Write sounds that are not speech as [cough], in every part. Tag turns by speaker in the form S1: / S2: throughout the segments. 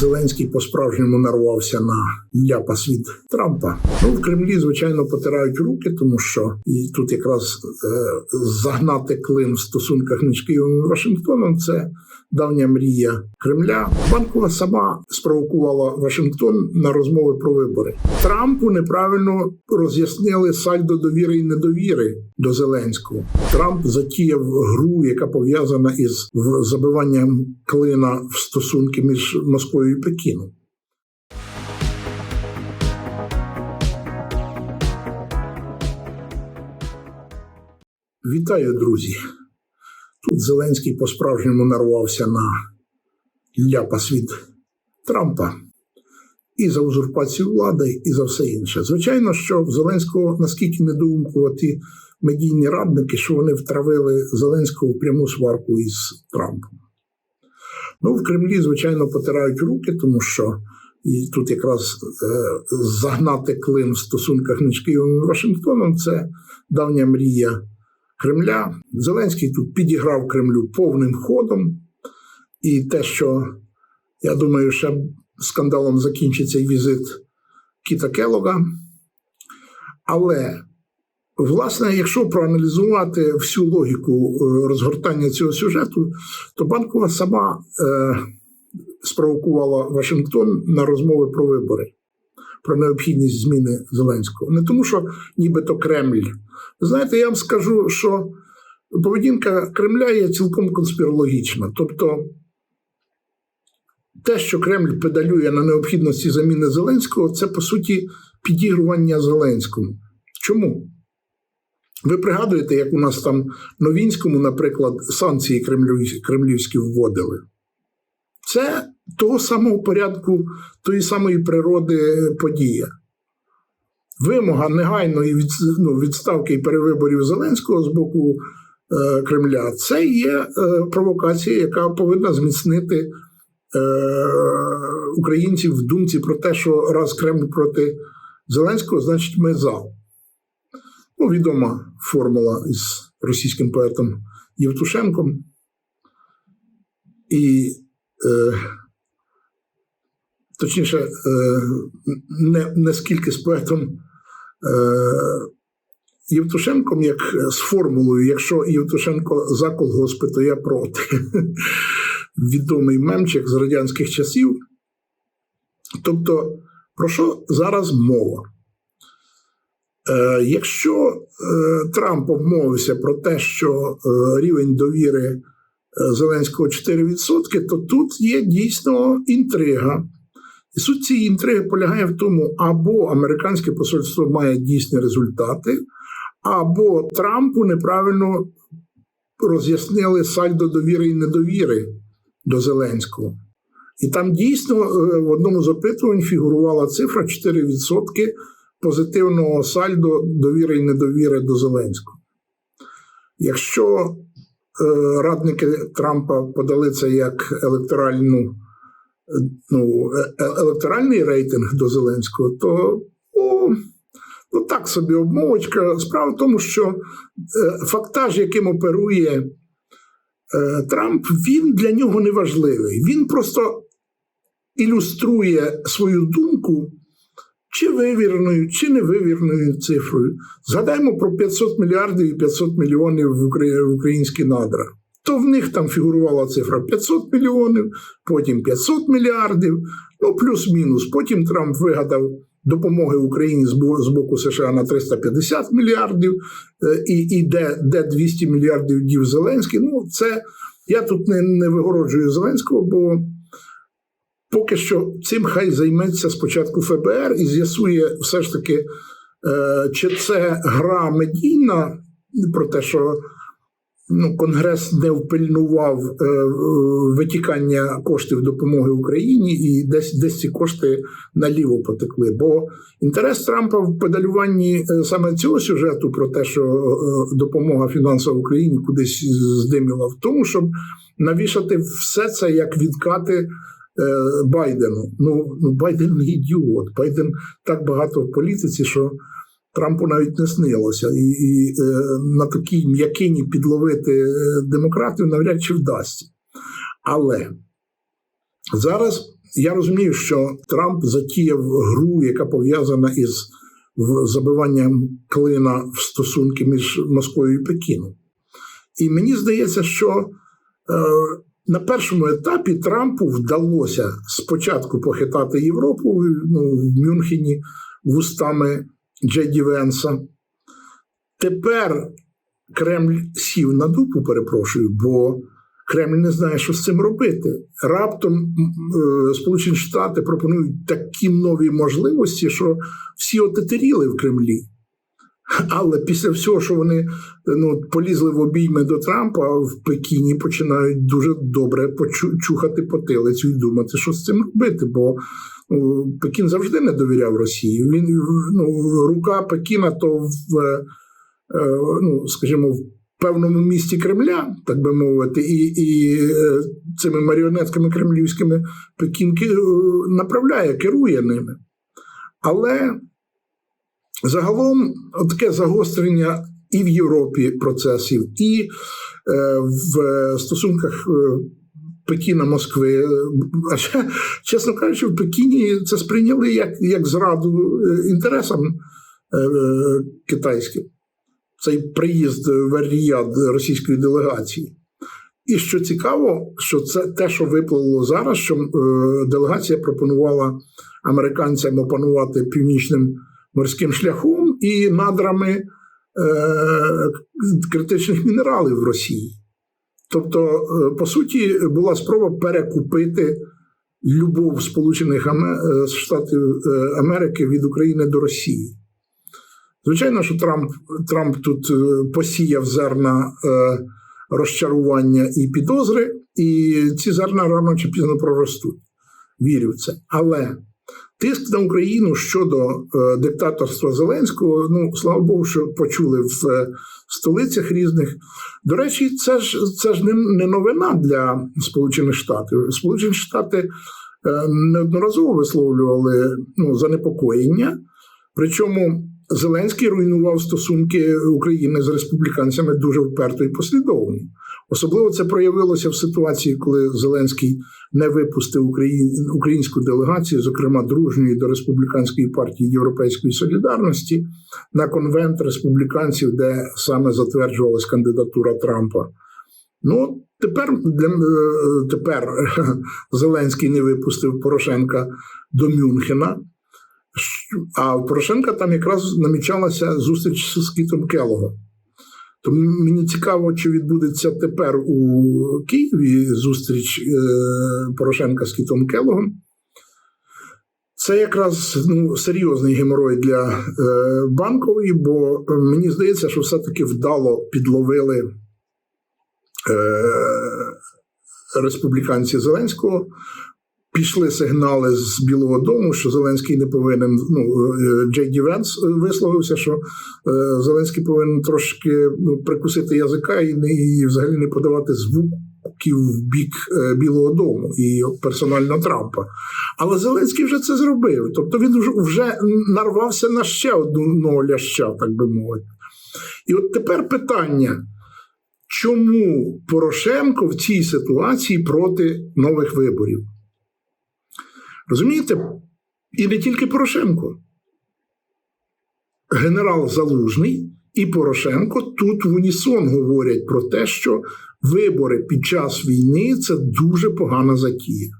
S1: Зеленський по-справжньому нарвався на ляпас від Трампа. Ну в Кремлі, звичайно, потирають руки, тому що і тут якраз е, загнати клин в стосунках між Києвом і Вашингтоном це давня мрія Кремля. Банкова сама спровокувала Вашингтон на розмови про вибори. Трампу неправильно роз'яснили сальдо довіри і недовіри до Зеленського. Трамп затіяв гру, яка пов'язана із забиванням клина в стосунки між Москвою і Пекіном. Вітаю, друзі. Тут Зеленський по-справжньому нарвався на ляпас від Трампа і за узурпацію влади, і за все інше. Звичайно, що в Зеленського наскільки недоумкуваті медійні радники, що вони втравили Зеленського в пряму сварку із Трампом. Ну, в Кремлі, звичайно, потирають руки, тому що і тут якраз е, загнати клин в стосунках між Києвом і Вашингтоном це давня мрія Кремля. Зеленський тут підіграв Кремлю повним ходом. І те, що я думаю, ще скандалом закінчиться і візит Кіта Келога. Але, власне, якщо проаналізувати всю логіку е, розгортання цього сюжету, то банкова сама е, спровокувала Вашингтон на розмови про вибори, про необхідність зміни Зеленського. Не тому, що нібито Кремль. Знаєте, я вам скажу, що поведінка Кремля є цілком конспірологічна. Тобто, те, що Кремль педалює на необхідності заміни Зеленського, це по суті підігрування Зеленському. Чому? Ви пригадуєте, як у нас там Новінському, наприклад, санкції кремлівські вводили? Це того самого порядку, тої самої природи подія. Вимога негайної від, ну, відставки і перевиборів Зеленського з боку е, Кремля це є е, провокація, яка повинна зміцнити е, українців в думці про те, що раз Кремль проти Зеленського, значить ми за. Ну, відома формула із російським поетом Євтушенком. І е, точніше, е, не, не скільки з поетом е, Євтушенком, як з формулою, якщо Євтушенко за колгоспи, то я проти. [laughs] Відомий мемчик з радянських часів. Тобто, про що зараз мова? Е, якщо е, Трамп обмовився про те, що е, рівень довіри е, Зеленського 4%, то тут є дійсно інтрига. І суть цієї інтриги полягає в тому, або американське посольство має дійсні результати, або Трампу неправильно роз'яснили сальдо довіри і недовіри до Зеленського. І там дійсно е, в одному з опитувань фігурувала цифра 4% позитивного сальдо довіри і недовіри до Зеленського. Якщо е, радники Трампа подали це як електоральну, ну, е- е- електоральний рейтинг до Зеленського, то ну, ну так собі обмовочка. Справа в тому, що е, фактаж, яким оперує Трамп, він для нього не важливий. Він просто ілюструє свою думку чи вивірною, чи невивірною цифрою. Згадаймо про 500 мільярдів і 500 мільйонів в українські надра. То в них там фігурувала цифра 500 мільйонів, потім 500 мільярдів, ну плюс-мінус. Потім Трамп вигадав допомоги Україні з боку США на 350 мільярдів, е, і, і де, де 200 мільярдів дів Зеленський. Ну, це я тут не, не вигороджую Зеленського, бо поки що цим хай займеться спочатку ФБР і з'ясує все ж таки, е, чи це гра медійна про те, що ну, Конгрес не впильнував е, витікання коштів допомоги Україні, і десь десь ці кошти наліво потекли. Бо інтерес Трампа в педалюванні е, саме цього сюжету про те, що е, допомога фінансова Україні кудись здиміла, в тому, щоб навішати все це як відкати. е, Байдену. Ну, ну Байден ідіот. Байден так багато в політиці, що Трампу навіть не снилося. І, і е, на такій м'якині підловити е, демократів навряд чи вдасться. Але зараз я розумію, що Трамп затіяв гру, яка пов'язана із забиванням клина в стосунки між Москвою і Пекіном. І мені здається, що е, на першому етапі Трампу вдалося спочатку похитати Європу ну, в Мюнхені вустами Джеді Венса. Тепер Кремль сів на дупу, перепрошую, бо Кремль не знає, що з цим робити. Раптом е, Сполучені Штати пропонують такі нові можливості, що всі отетеріли в Кремлі. Але після всього, що вони ну, полізли в обійми до Трампа в Пекіні, починають дуже добре чухати потилицю і думати, що з цим робити. Бо ну, Пекін завжди не довіряв Росії. Він ну, рука Пекіна то в, е, ну, скажімо, в певному місті Кремля, так би мовити, і, і е, цими маріонетками кремлівськими Пекін е, направляє, керує ними. Але загалом таке загострення і в Європі процесів, і е, в стосунках е, Пекіна Москви. А чесно кажучи, в Пекіні це сприйняли як, як зраду е, інтересам е, китайським. Цей приїзд в Ріяд російської делегації. І що цікаво, що це те, що виплило зараз, що е, делегація пропонувала американцям опанувати північним морським шляхом і надрами е, критичних мінералів в Росії. Тобто, е, по суті, була спроба перекупити любов Сполучених е, Штатів е, Америки від України до Росії. Звичайно, що Трамп, Трамп тут посіяв зерна е, розчарування і підозри, і ці зерна рано чи пізно проростуть. Вірю в це. Але тиск на Україну щодо е, диктаторства Зеленського, ну слава Богу, що почули в е, столицях різних. До речі, це ж це ж не, не новина для Сполучених Штатів. Сполучені Штати е, неодноразово висловлювали ну, занепокоєння. Причому Зеленський руйнував стосунки України з республіканцями дуже вперто і послідовно. Особливо це проявилося в ситуації, коли Зеленський не випустив українську делегацію, зокрема дружньої до республіканської партії Європейської солідарності, на конвент республіканців, де саме затверджувалась кандидатура Трампа. Ну, тепер, для, е, тепер [laughs] Зеленський не випустив Порошенка до Мюнхена. А у Порошенка там якраз намічалася зустріч з Кітом Келогом. Тому мені цікаво, чи відбудеться тепер у Києві зустріч е, Порошенка з Кітом Келогом. Це якраз ну, серйозний геморой для е, банкової, бо е, мені здається, що все-таки вдало підловили е, республіканці Зеленського. Пішли сигнали з Білого Дому, що Зеленський не повинен. Ну е, Джей Ді Венс висловився, що е, Зеленський повинен трошки ну, прикусити язика і не і взагалі не подавати звуків в бік е, Білого Дому і персонально Трампа. Але Зеленський вже це зробив. Тобто він вже, нарвався на ще одну ляща, так би мовити. І от тепер питання. Чому Порошенко в цій ситуації проти нових виборів? Розумієте? І не тільки Порошенко. Генерал Залужний і Порошенко тут в унісон говорять про те, що вибори під час війни це дуже погана затія.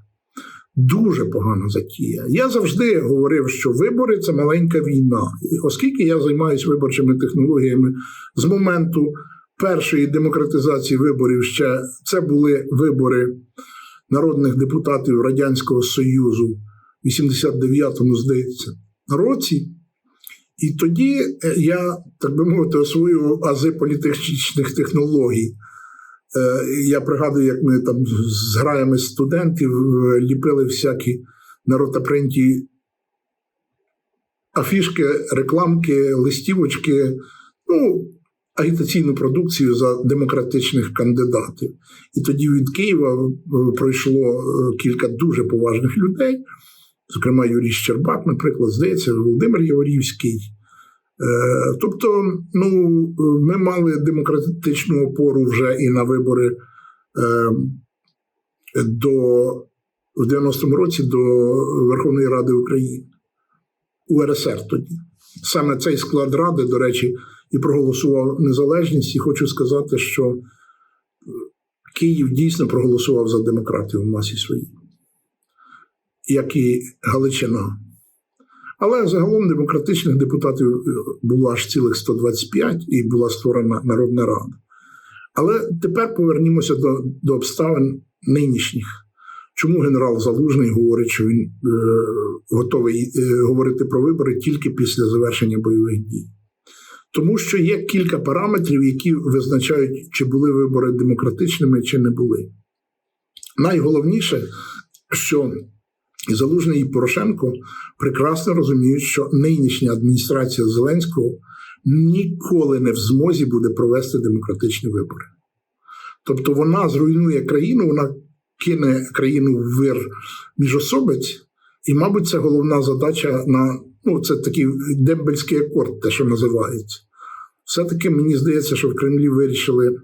S1: Дуже погана затія. Я завжди говорив, що вибори це маленька війна. І Оскільки я займаюся виборчими технологіями з моменту першої демократизації виборів, ще це були вибори народних депутатів Радянського Союзу в 89-му, здається, році. І тоді е, я, так би мовити, освоював ази політичних технологій. Е, Я пригадую, як ми там з граями студентів е, ліпили всякі на ротапринті афішки, рекламки, листівочки, ну, агітаційну продукцію за демократичних кандидатів. І тоді від Києва е, пройшло е, кілька дуже поважних людей, зокрема Юрій Щербак, наприклад, здається, Володимир Яворівський. Е, Тобто, ну, ми мали демократичну опору вже і на вибори до в 90-му році до Верховної Ради України УРСР тоді. Саме цей склад ради, до речі, і проголосував незалежність. І хочу сказати, що Київ дійсно проголосував за демократію в масі своїй, як і Галичина. Але загалом демократичних депутатів е, було аж цілих 125 і була створена Народна Рада. Але тепер повернімося до, до обставин нинішніх. Чому генерал Залужний говорить, що він е, готовий е, говорити про вибори тільки після завершення бойових дій? Тому що є кілька параметрів, які визначають, чи були вибори демократичними, чи не були. Найголовніше, що Залужний Порошенко прекрасно розуміють, що нинішня адміністрація Зеленського ніколи не в змозі буде провести демократичні вибори. Тобто вона зруйнує країну, вона кине країну в вир міжособиць, і, мабуть, це головна задача на ну, це такий дембельський акорд, те, що називається. Все-таки мені здається, що в Кремлі вирішили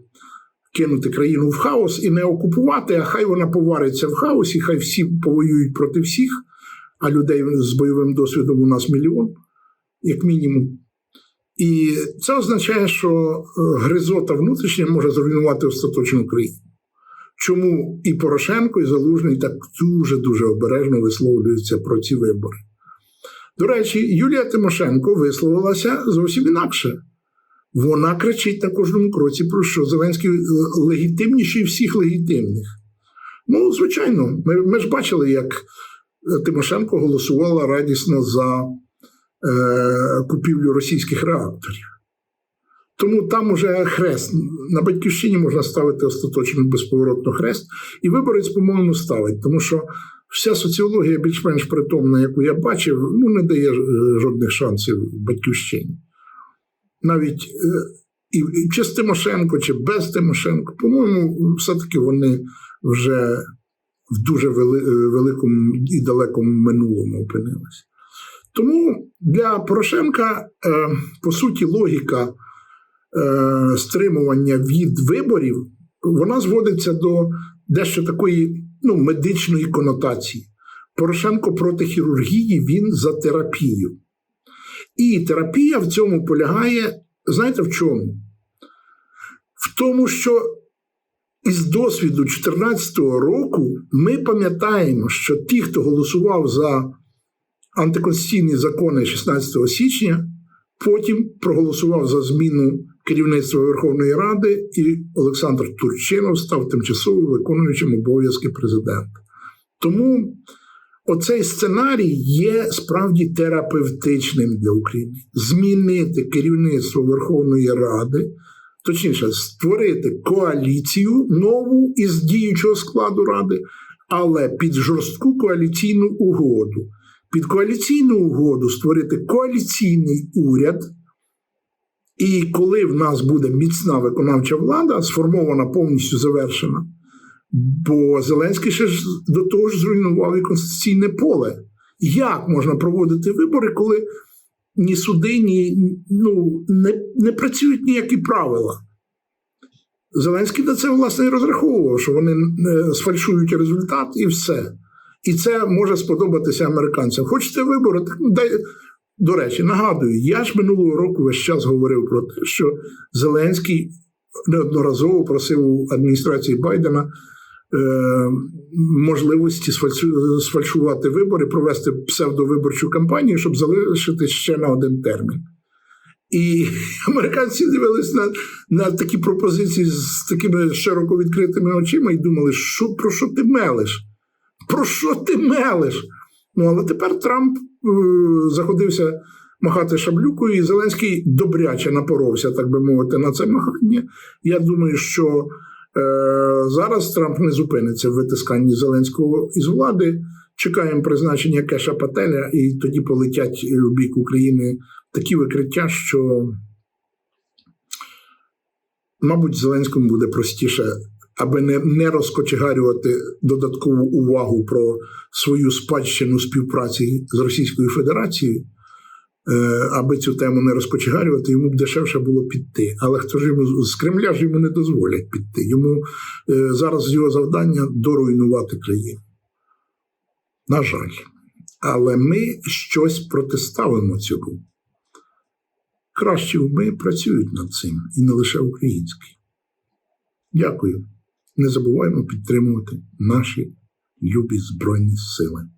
S1: кинути країну в хаос і не окупувати, а хай вона повариться в хаосі, хай всі повоюють проти всіх, а людей з бойовим досвідом у нас мільйон, як мінімум. І це означає, що е, гризота внутрішня може зруйнувати остаточну країну. Чому і Порошенко, і Залужний так дуже-дуже обережно висловлюються про ці вибори. До речі, Юлія Тимошенко висловилася зовсім інакше. Вона кричить на кожному кроці, про що Зеленський легітимніший всіх легітимних. Ну, звичайно, ми, ми ж бачили, як Тимошенко голосувала радісно за е, купівлю російських реакторів. Тому там уже хрест. На батьківщині можна ставити остаточно безповоротно хрест, і виборець, по-моєму, ставить, тому що вся соціологія більш-менш притомна, яку я бачив, ну не дає жодних шансів батьківщині. Навіть е, і чи з Тимошенко, чи без Тимошенко, по-моєму, все-таки вони вже в дуже вели, великому і далекому минулому опинилися. Тому для Порошенка, е, по суті, логіка е, стримування від виборів вона зводиться до дещо такої ну, медичної конотації. Порошенко проти хірургії, він за терапію. І терапія в цьому полягає, знаєте в чому? В тому, що із досвіду 2014 року ми пам'ятаємо, що ті, хто голосував за антиконституційні закони 16 січня, потім проголосував за зміну керівництва Верховної Ради, і Олександр Турчинов став тимчасово виконуючим обов'язки президента. Тому оцей сценарій є справді терапевтичним для України. Змінити керівництво Верховної Ради, точніше, створити коаліцію нову із діючого складу ради, але під жорстку коаліційну угоду. Під коаліційну угоду створити коаліційний уряд. І коли в нас буде міцна виконавча влада, сформована повністю завершена, бо Зеленський ще ж до того ж зруйнував і конституційне поле. Як можна проводити вибори, коли ні суди, ні ну, не, не працюють ніякі правила? Зеленський на це власне і розраховував, що вони сфальшують результат і все. І це може сподобатися американцям. Хочете вибори? Так дай. До речі, нагадую, я ж минулого року весь час говорив про те, що Зеленський неодноразово просив у адміністрації Байдена е, можливості сфальшувати вибори, провести псевдовиборчу кампанію, щоб залишити ще на один термін. І [laughs] американці дивились на на такі пропозиції з такими широко відкритими очима і думали, що про що ти мелиш? Про що ти мелиш? Ну, але тепер Трамп е, заходився махати шаблюкою, і Зеленський добряче напоровся, так би мовити, на це махання. Я думаю, що е, зараз Трамп не зупиниться в витисканні Зеленського із влади. Чекаємо призначення Кеша Пателя, і тоді полетять в бік України такі викриття, що, мабуть, Зеленському буде простіше аби не не розкочегарювати додаткову увагу про свою спадщину співпраці з Російською Федерацією, е, аби цю тему не розкочегарювати, йому б дешевше було піти. Але хто ж йому з Кремля ж йому не дозволять піти? Йому е, зараз його завдання доруйнувати країну. На жаль. Але ми щось протиставимо цьому. Кращі уми працюють над цим, і не лише українські. Дякую. Не забуваємо підтримувати наші любі Збройні Сили.